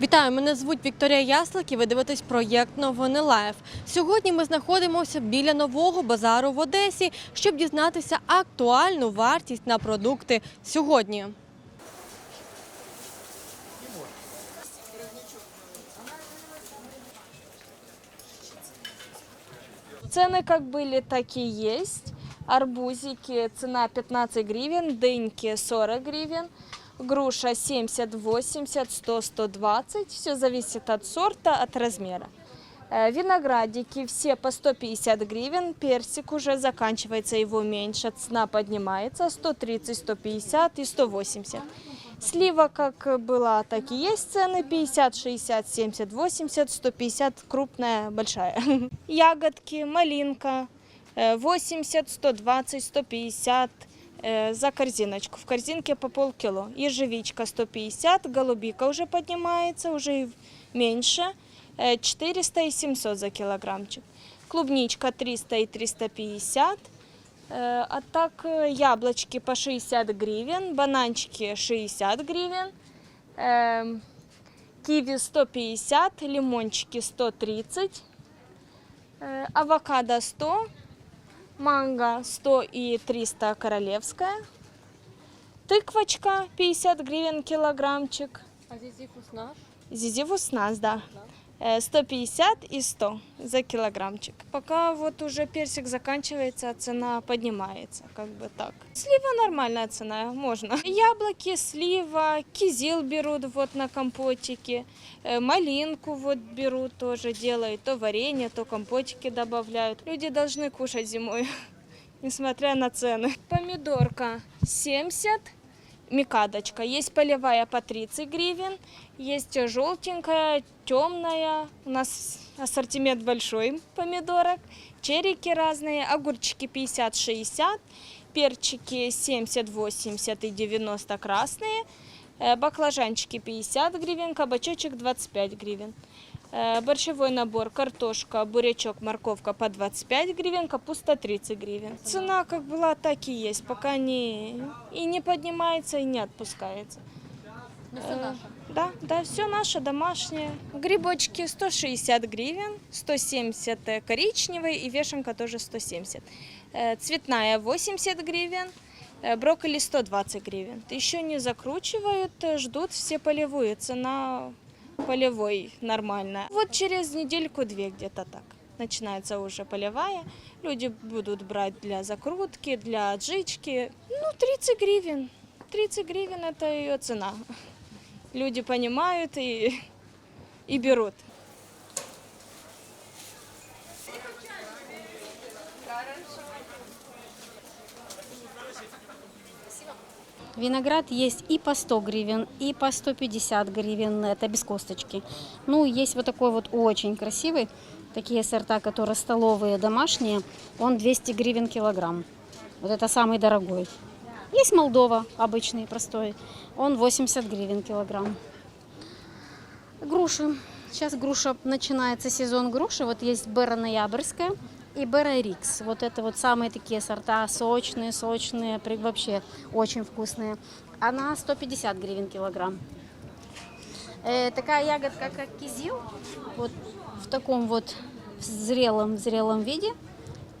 Вітаю, мене звуть Вікторія Яслик і ви дивитесь проєкт Новини Лайф. Сьогодні ми знаходимося біля нового базару в Одесі, щоб дізнатися актуальну вартість на продукти сьогодні. Цены как были, так и есть. Арбузики цена 15 гривен, дыньки 40 гривен, Груша 70, 80, 100, 120. Все зависит от сорта, от размера. Э, Виноградики все по 150 гривен, персик уже заканчивается, его меньше, цена поднимается 130, 150 и 180. Слива как была, так и есть цены 50, 60, 70, 80, 150 крупная, большая. Ягодки, малинка э, 80, 120, 150 э, за корзиночку. В корзинке по полкило. Ежевичка 150, голубика уже поднимается, уже меньше. Э, 400 и 700 за килограммчик. Клубничка 300 и 350. Э, А так э, яблочки по 60 гривен, бананчики 60 гривен, киви 150, лимончики 130, э, авокадо 100, манго 100 и 300 королевская, тыквочка 50 гривен килограммчик, А зизифус наш? Зизифус нас, да. Э, 150 и 100 за килограммчик. Пока вот уже персик заканчивается, цена поднимается, как бы так. Слива нормальная цена, можно. Яблоки, слива, кизил берут вот на компотики, э, малинку вот берут тоже, делают то варенье, то компотики добавляют. Люди должны кушать зимой, несмотря на цены. Помидорка 70, Микадочка. Есть полевая по 30 гривен, есть желтенькая, темная. У нас ассортимент большой помидорок. Черики разные, огурчики 50-60, перчики 70, 80 и 90 красные, э, баклажанчики 50 гривен, кабачочек 25 гривен. Э, Борщевой набор, картошка, бурячок, морковка по 25 гривен, капуста 30 гривен. Цена как была, так и есть, пока не, и не поднимается, и не отпускается. Ну, наше. Да, да, все наше домашнее. Грибочки 160 гривен, 170 коричневый и вешенка тоже 170. Э, Цветная 80 гривен, э, брокколи 120 гривен. Еще не закручивают, э, ждут все полевые. Цена полевой нормальная. Вот через недельку-две где-то так начинается уже полевая. Люди будут брать для закрутки, для отжички. Ну, 30 гривен. 30 гривен – это ее цена. Люди понимают и, и берут. Виноград есть и по 100 гривен, и по 150 гривен, это без косточки. Ну, есть вот такой вот очень красивый, такие сорта, которые столовые, домашние, он 200 гривен килограмм. Вот это самый дорогой. Есть Молдова, обычный, простой, он 80 гривен килограмм. Груши. Сейчас груша, начинается сезон груши. Вот есть Бера Ноябрьская и Бера Рикс. Вот это вот самые такие сорта, сочные, сочные, вообще очень вкусные. Она 150 гривен килограмм. Э, такая ягодка, как кизил, вот в таком вот зрелом, зрелом виде,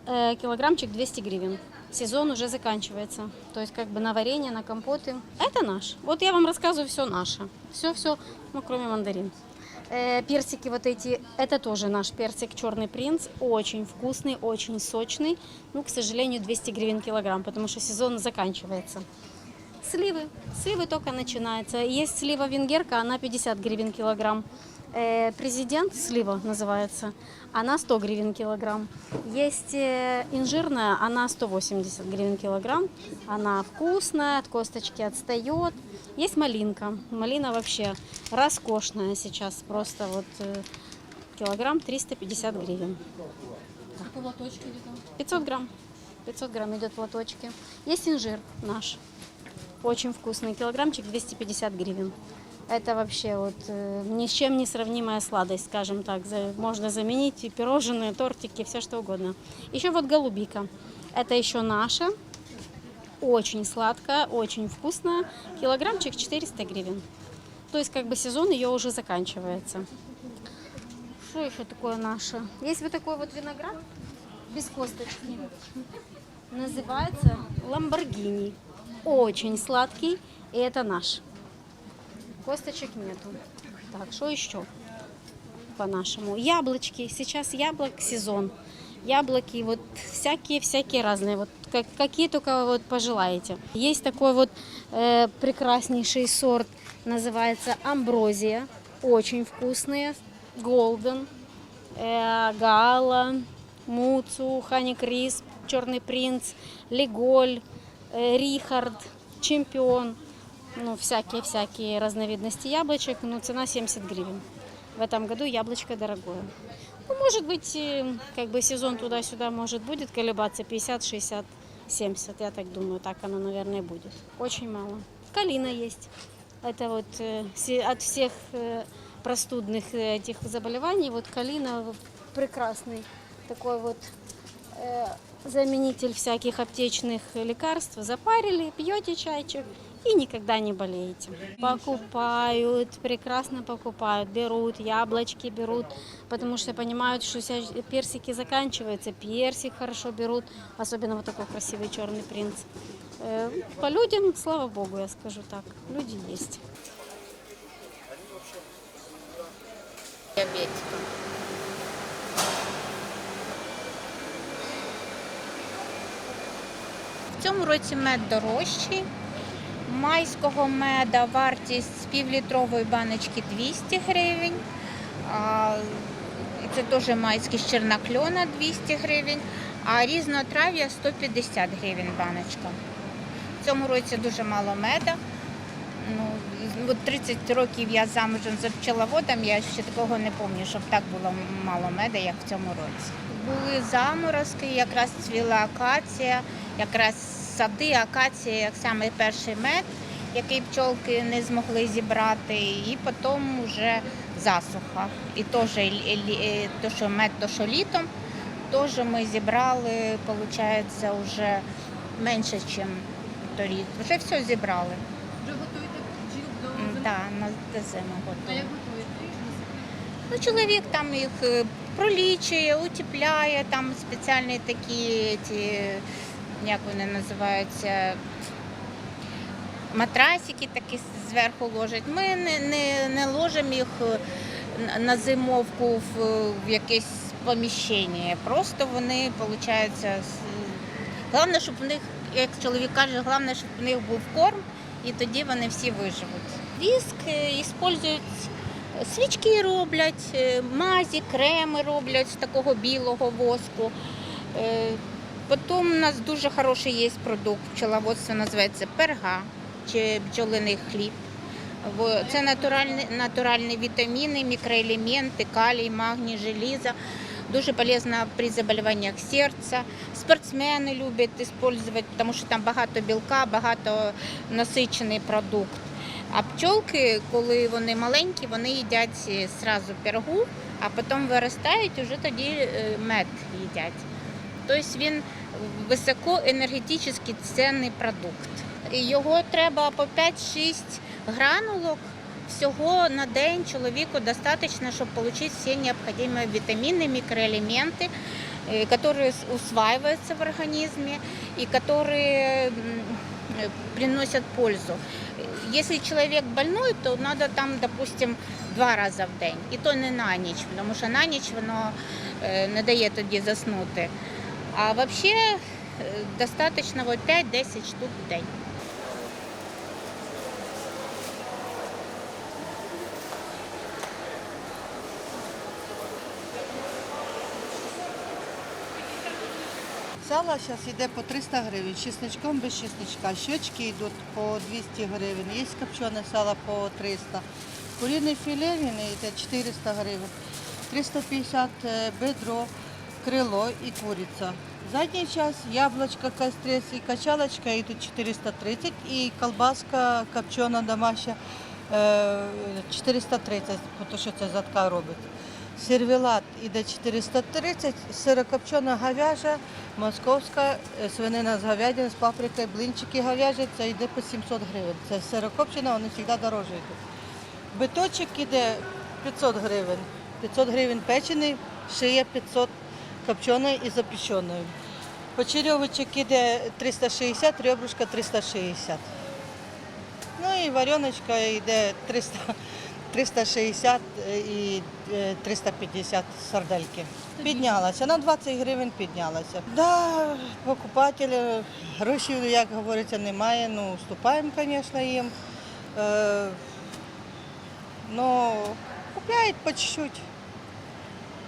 э, килограммчик 200 гривен. Сезон уже заканчивается. То есть как бы на варенье, на компоты. Это наш. Вот я вам рассказываю все наше. Все-все, ну кроме мандарин. Э, персики вот эти, это тоже наш персик черный принц, очень вкусный, очень сочный. Ну, к сожалению, 200 гривен килограмм, потому что сезон заканчивается. Сливы. Сливы только начинаются. Есть слива венгерка, она 50 гривен килограмм. Э, президент слива называется, она 100 гривен килограмм. Есть э, инжирная, она 180 гривен килограмм. Она вкусная, от косточки отстает. Есть малинка. Малина вообще роскошная сейчас, просто вот э, килограмм 350 гривен. Лоточки йде. 500 грамм. 500 грамм идет в лоточке. Есть инжир наш. Очень вкусный. Килограммчик 250 гривен. Это вообще вот э, ни с чем не сравнимая сладость, скажем так. Можно заменить и пирожные, тортики, все что угодно. Еще вот голубика. Это еще наша. Очень сладкая, очень вкусная. Килограммчик 400 гривен. то есть как бы сезон ее уже заканчивается. Что еще такое наше? Есть вот такой вот виноград без косточки. Называется Ламборгини. Очень сладкий, и это наш. Косточек нету. Так, что еще по-нашему? Яблочки. Сейчас яблок сезон. Яблоки вот всякие-всякие разные. Вот как, какие только вот пожелаете. Есть такой вот э, прекраснейший сорт, называется амброзия. Очень вкусные. Голден, э, гала, муцу, хани крисп, черный принц, леголь, э, рихард, чемпион. Ну, всякие-всякие разновидности яблочек. Ну, цена 70 гривен. В этом году яблочко дорогое. Ну, может быть, э, как бы сезон туда-сюда может будет колебаться 50, 60, 70. Я так думаю, так оно, наверное, будет. Очень мало. Калина есть. Это вот э, все- от всех э, простудных э, этих заболеваний, вот калина прекрасный такой вот э, заменитель всяких аптечных лекарств. Запарили, пьете чайчик и никогда не болеете. Покупают, прекрасно покупают, берут, яблочки берут, потому что понимают, что персики заканчиваются, персик хорошо берут, особенно вот такой красивый черный принц. Э, По людям, слава богу, я скажу так, люди есть. диабетиком. Цьому році мед дорожчий. Майського меда вартість з півлітрової баночки 200 гривень. Це теж майський з чернокльона 200 гривень, а різнотрав'я 150 гривень баночка. В цьому році дуже мало меда. Ну, 30 років я замужем за пчеловодом, я ще такого не пам'ятаю, щоб так було мало меда, як в цьому році. Були заморозки, якраз цвіла акація, якраз сади акації, як саме перший мед, який пчолки не змогли зібрати, і потім вже засуха. І теж лі- е, то, що мед, то, що літом, теж ми зібрали, виходить, вже менше, ніж торік. Вже все зібрали. Вже готуєте бджіл до вина? Да, на до зими А як готуєте? Ну, чоловік там їх е, пролічує, утепляє, там спеціальні такі, ті, як вони називаються, матрасики такі зверху ложать. Ми не, не, не ложимо їх е, на- зимовку в, в якесь поміщення. Просто вони, виходить, головне, щоб в них, як чоловік каже, головне, щоб в них був корм, і тоді вони всі виживуть. Віск е, використовують Свічки роблять, е, мазі, креми роблять з такого білого воску. Е, Потім у нас дуже хороший є продукт пчеловодства, називається перга чи бджолиний хліб. Це натуральні, натуральні вітаміни, мікроелементи, калій, магній, желізо. Дуже полезно при заболіваннях серця. Спортсмени люблять використовувати, тому що там багато білка, багато насичений продукт. А пчолки, коли вони маленькі, вони їдять е, зразу пергу, а потім виростають, і вже тоді е, мед їдять. Тобто він високоенергетичний цінний продукт. Його треба по 5-6 гранулок всього на день чоловіку достатньо, щоб отримати всі необхідні вітаміни, мікроелементи, е, які усваиваются в которые м, э, приносят пользу. Если человек больной, то надо там, допустим, два рази в день. І то не на ніч, тому що на ніч воно е, не дає тоді заснути. А взагалі достаточно достатньо 5-10 штук в день. Сало зараз йде по 300 гривень, з чесничком без чесничка. Щечки йдуть по 200 гривень, є копчене сало по 300. Курине філе він йде 400 гривень, 350 е, бедро, крило і куриця. Задній час яблучко, кастрес і качалочка йдуть 430 і колбаска копчена домашня е, 430, тому що це задка робить. Сервелат іде 430, сирокопчена говяжа, московська, е, свинина з говядини, з паприкою, блинчики говяжі, це йде по 700 гривень. Це сирокопчена, вони завжди дорожчі йдуть. Биточок іде 500 гривень. 500 гривень печений, шия 500 копченої і запеченої. Почерьовочок іде 360, ребрышка 360. Ну і вареночка йде 300, 360 і е, 350 сардельки. Піднялася, на 20 гривень піднялася. Да, покупателі, грошей, як говориться, немає. Ну, уступаємо, звісно, їм. Е, ну, купляють по чуть-чуть.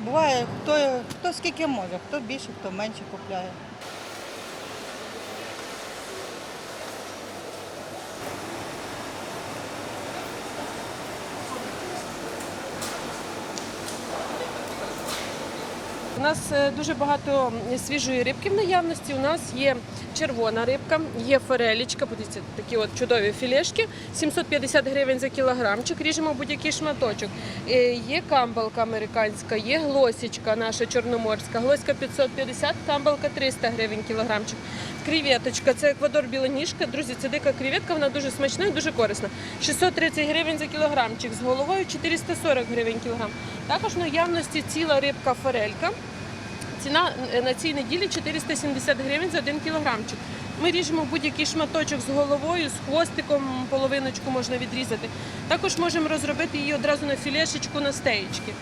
Буває, хто, хто скільки може, хто більше, хто менше купляє. У нас е, дуже багато свіжої рибки в наявності. У нас є червона рибка, є форелічка, подивіться, такі от чудові філешки, 750 гривень за кілограмчик, ріжемо будь-який шматочок. Е, Є камбалка американська, є глосічка наша чорноморська, глоська 550, камбалка 300 гривень кілограмчик. Креветочка, це еквадор біленіжка. Друзі, це дика креветка, вона дуже смачна і дуже корисна. 630 гривень за кілограмчик, з головою 440 гривень кілограм. Також в наявності ціла рибка форелька. Ціна е, на цій неділі 470 гривень за один кілограмчик. Ми ріжемо будь-який шматочок з головою, з хвостиком, половиночку можна відрізати. Також можемо розробити її одразу на філешечку на стеєчки.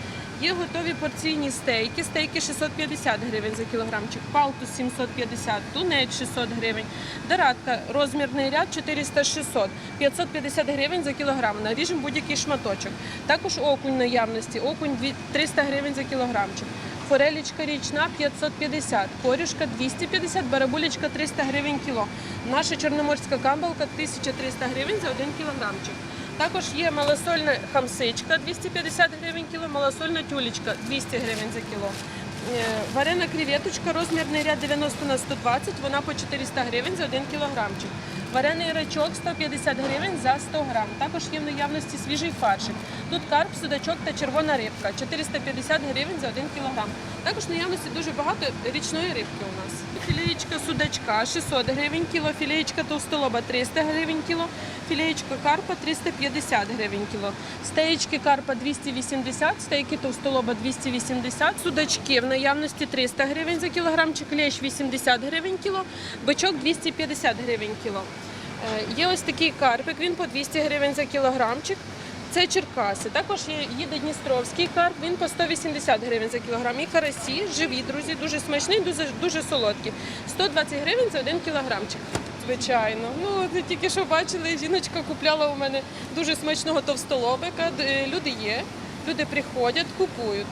Є готові порційні стейки, стейки 650 гривень за кілограмчик, палтус 750, тунець 600 гривень, дорадка, розмірний ряд 400-600, 550 гривень за кілограм. Наріжемо будь-який шматочок. Також окунь наявності, окунь дві- 300 гривень за кілограмчик. Форелічка річна 550, корюшка 250, барабулечка 300 гривень кіло. Наша чорноморська камбалка 1300 гривень за один кілограмчик. Також є малосольна хамсичка 250 гривень кіло, малосольна тюлечка 200 гривень за кіло. Е, Варена креветочка, розмірний ряд 90 на 120, вона по 400 гривень за 1 кілограмчик. Варений рачок 150 гривень за 100 грам. Також є в наявності свіжий фаршик. Тут карп, судачок та червона рибка 450 гривень за 1 кілограм. Також в наявності дуже багато річної рибки у нас. Філеєчка судачка 600 гривень кіло, філеєчка товстолоба 300 гривень кіло, філеєчка карпа 350 гривень кіло. Стеєчки карпа 280, стейки товстолоба 280, судачки в наявності 300 гривень за кілограмчик, лещ 80 гривень кіло, бичок 250 гривень кіло. Е, Є ось такий карпик, він по 200 гривень за кілограмчик. Це Черкаси. Також їде Дністровський карп, він по 180 гривень за кілограм. І карасі, живі, друзі, дуже смачний, дуже, дуже солодкі. 120 гривень за один кілограмчик. Звичайно. Ну, тільки що бачили, жіночка купляла у мене дуже смачного товстолобика. Люди є, люди приходять, купують.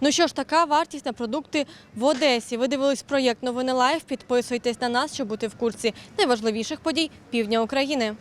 Ну що ж, така вартість на продукти в Одесі. Ви дивились проєкт Новини Лайф. Підписуйтесь на нас, щоб бути в курсі найважливіших подій півдня України.